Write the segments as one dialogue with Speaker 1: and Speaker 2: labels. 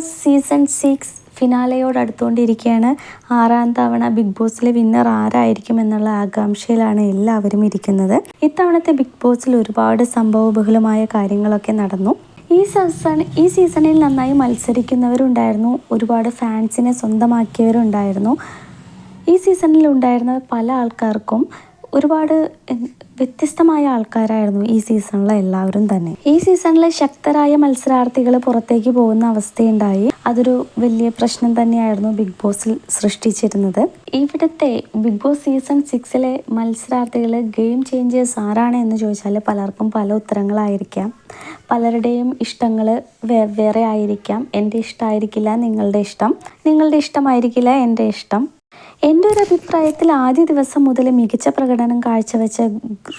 Speaker 1: Boss season six ഫിനാലയോട് അടുത്തുകൊണ്ടിരിക്കുകയാണ് ആറാം തവണ ബിഗ് ബോസിലെ വിന്നർ ആരായിരിക്കും എന്നുള്ള ആകാംക്ഷയിലാണ് എല്ലാവരും ഇരിക്കുന്നത്. ഇത്തവണത്തെ ബിഗ് ബോസിൽ ഒരുപാട് സംഭവബഹുലമായ കാര്യങ്ങളൊക്കെ നടന്നു. ഈ സീസൺ ഈ സീസണിൽ നന്നായി മത്സരിക്കുന്നവരുണ്ടായിരുന്നു. ഒരുപാട് ഫാൻസിനെ സ്വന്തമാക്കിയവരുണ്ടായിരുന്നു. ഈ സീസണിൽ ഉണ്ടായിരുന്ന പല ആൾക്കാർക്കും ഒരുപാട് വ്യത്യസ്തമായ ആൾക്കാരായിരുന്നു ഈ സീസണിലെ എല്ലാവരും തന്നെ. ഈ സീസണിലെ ശക്തരായ മത്സരാർത്ഥികൾ പുറത്തേക്ക് പോകുന്ന അവസ്ഥയുണ്ടായി. അതൊരു വലിയ പ്രശ്നം തന്നെയായിരുന്നു ബിഗ് ബോസിൽ സൃഷ്ടിച്ചിരുന്നത്. ഇവിടുത്തെ ബിഗ് ബോസ് സീസൺ സിക്സിലെ മത്സരാർത്ഥികൾ ഗെയിം ചേഞ്ചേഴ്സ് ആരാണ് എന്ന് ചോദിച്ചാൽ പലർക്കും പല ഉത്തരങ്ങളായിരിക്കാം. പലരുടെയും ഇഷ്ടങ്ങൾ വേറെ ആയിരിക്കാം. എന്റെ ഇഷ്ടമായിരിക്കില്ല നിങ്ങളുടെ ഇഷ്ടം. നിങ്ങളുടെ ഇഷ്ടമായിരിക്കില്ല എന്റെ ഇഷ്ടം. എന്റെ ഒരു അഭിപ്രായത്തിൽ ആദ്യ ദിവസം മുതൽ മികച്ച പ്രകടനം കാഴ്ചവെച്ച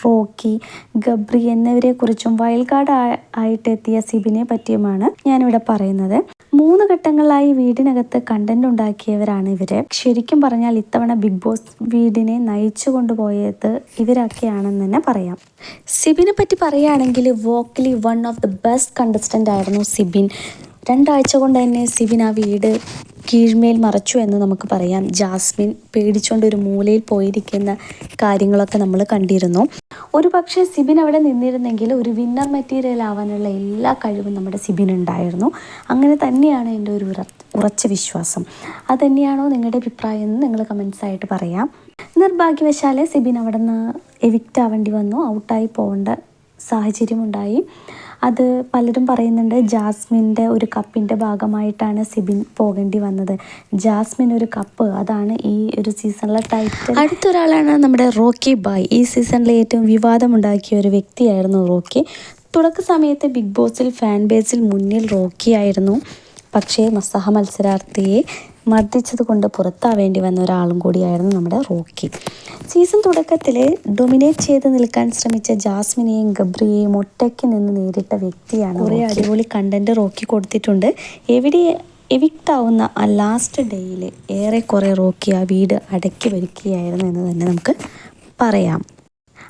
Speaker 1: റോക്കി ഗബ്രി എന്നിവരെക്കുറിച്ചും വൈൽഡ് കാർഡ് ആയിട്ട് എത്തിയ സിബിനെ പറ്റിയുമാണ് ഞാനിവിടെ പറയുന്നത്. മൂന്ന് ഘട്ടങ്ങളായി വീടിനകത്ത് കണ്ടന്റ് ഉണ്ടാക്കിയവരാണ് ഇവർ. ശരിക്കും പറഞ്ഞാൽ ഇത്തവണ ബിഗ് ബോസ് വീടിനെ നയിച്ചു കൊണ്ടുപോയത് ഇവരൊക്കെയാണെന്ന് തന്നെ പറയാം. സിബിനെ പറ്റി പറയുകയാണെങ്കിൽ vocally one of the best contestant ആയിരുന്നു സിബിൻ. രണ്ടാഴ്ച കൊണ്ട് തന്നെ സിബിൻ ആ വീട് കീഴ്മേൽ മറച്ചു എന്ന് നമുക്ക് പറയാം. ജാസ്മിൻ പേടിച്ചുകൊണ്ട് ഒരു മൂലയിൽ പോയിരിക്കുന്ന കാര്യങ്ങളൊക്കെ നമ്മൾ കണ്ടിരുന്നു. ഒരു പക്ഷേ സിബിൻ അവിടെ നിന്നിരുന്നെങ്കിൽ ഒരു വിന്നർ മെറ്റീരിയൽ ആവാനുള്ള എല്ലാ കഴിവും നമ്മുടെ സിബിൻ ഉണ്ടായിരുന്നു. അങ്ങനെ തന്നെയാണ് എന്റെ ഒരു ഉറച്ച വിശ്വാസം. അത് തന്നെയാണോ നിങ്ങളുടെ അഭിപ്രായം എന്ന് നിങ്ങൾ കമൻസായിട്ട് പറയാം. നിർഭാഗ്യവശാലെ സിബിൻ അവിടെ നിന്ന് എവിക്റ്റ് ആവേണ്ടി വന്നു. ഔട്ടായി പോകേണ്ട സാഹചര്യമുണ്ടായി. അത് പലരും പറയുന്നുണ്ട് ജാസ്മിന്റെ ഒരു കപ്പിന്റെ ഭാഗമായിട്ടാണ് സിബിൻ പോകേണ്ടി വന്നത്. ജാസ്മിൻ ഒരു കപ്പ് അതാണ് ഈ ഒരു സീസണിലെ ടൈറ്റിൽ അടുത്തൊരാളാണ് നമ്മുടെ റോക്കി ബായ്. ഈ സീസണിലെ ഏറ്റവും വിവാദമുണ്ടാക്കിയ ഒരു വ്യക്തിയായിരുന്നു റോക്കി. തുടക്ക സമയത്ത് ബിഗ് ബോസിൽ ഫാൻ ബേസിൽ മുന്നിൽ റോക്കി ആയിരുന്നു. പക്ഷേ സഹ മത്സരാർത്ഥിയെ മർദ്ദിച്ചത് കൊണ്ട് പുറത്താവേണ്ടി വന്ന ഒരാളും കൂടിയായിരുന്നു നമ്മുടെ റോക്കി. സീസൺ തുടക്കത്തിൽ ഡൊമിനേറ്റ് ചെയ്ത് നിൽക്കാൻ ശ്രമിച്ച ജാസ്മിനെയും ഗബ്രിയെയും ഒറ്റയ്ക്ക് നിന്ന് നേരിട്ട വ്യക്തിയാണ് കുറേ അടിപൊളി കണ്ടന്റ് റോക്കി കൊടുത്തിട്ടുണ്ട്. എവിടെ എവിക്റ്റ് ആവുന്ന ആ ലാസ്റ്റ് ഡേയിൽ ഏറെക്കുറെ റോക്കി ആ വീട് അടക്കി വരിക്കുകയായിരുന്നു എന്ന് തന്നെ നമുക്ക് പറയാം.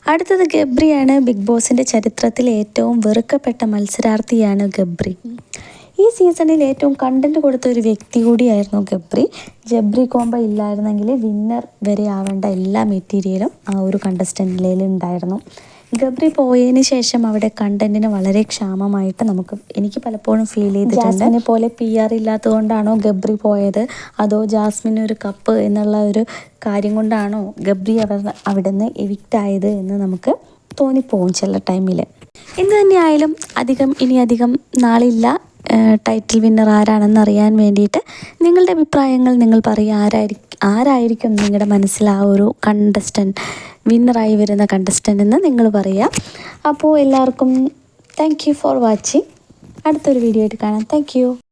Speaker 1: അടുത്തത് ഗബ്രിയാണ്. ബിഗ് ബോസിന്റെ ചരിത്രത്തിൽ ഏറ്റവും വെറുക്കപ്പെട്ട മത്സരാർത്ഥിയാണ് ഗബ്രി. ഈ സീസണിൽ ഏറ്റവും കണ്ടന്റ് കൊടുത്ത ഒരു വ്യക്തി കൂടിയായിരുന്നു ഗബ്രി. ജബ്രി കോംബ ഇല്ലായിരുന്നെങ്കിൽ വിന്നർ വരെ ആവേണ്ട എല്ലാ മെറ്റീരിയലും ആ ഒരു കണ്ടസ്റ്റന്റിലേൽ ഉണ്ടായിരുന്നു. ഗബ്രി പോയതിന് ശേഷം അവിടെ കണ്ടന്റിന് വളരെ ക്ഷാമമായിട്ട് നമുക്ക് എനിക്ക് പലപ്പോഴും ഫീൽ ചെയ്തിട്ടുണ്ട്. ജാസ്മിനെ പോലെ പി ആർ ഇല്ലാത്തതുകൊണ്ടാണോ ഗബ്രി പോയത്? അതോ ജാസ്മിന് ഒരു കപ്പ് എന്നുള്ള ഒരു കാര്യം കൊണ്ടാണോ ഗബ്രി അവർ അവിടെ നിന്ന് എവിക്റ്റ് ആയത് എന്ന് നമുക്ക് തോന്നിപ്പോവും ചില ടൈമിൽ എന്ത് തന്നെയായാലും അധികം ഇനി അധികം നാളില്ല. ടൈറ്റിൽ വിന്നർ ആരാണെന്ന് അറിയാൻ വേണ്ടിയിട്ട് നിങ്ങളുടെ അഭിപ്രായങ്ങൾ നിങ്ങൾ പറയുക. ആരായിരിക്കും ആരായിരിക്കും നിങ്ങളുടെ മനസ്സിൽ ആ ഒരു കണ്ടസ്റ്റന്റ് വിന്നറായി വരുന്ന കണ്ടസ്റ്റന്റ് എന്ന് നിങ്ങൾ പറയുക. അപ്പോൾ എല്ലാവർക്കും താങ്ക് യു ഫോർ വാച്ചിങ് അടുത്തൊരു വീഡിയോ ആയിട്ട് കാണാം. താങ്ക്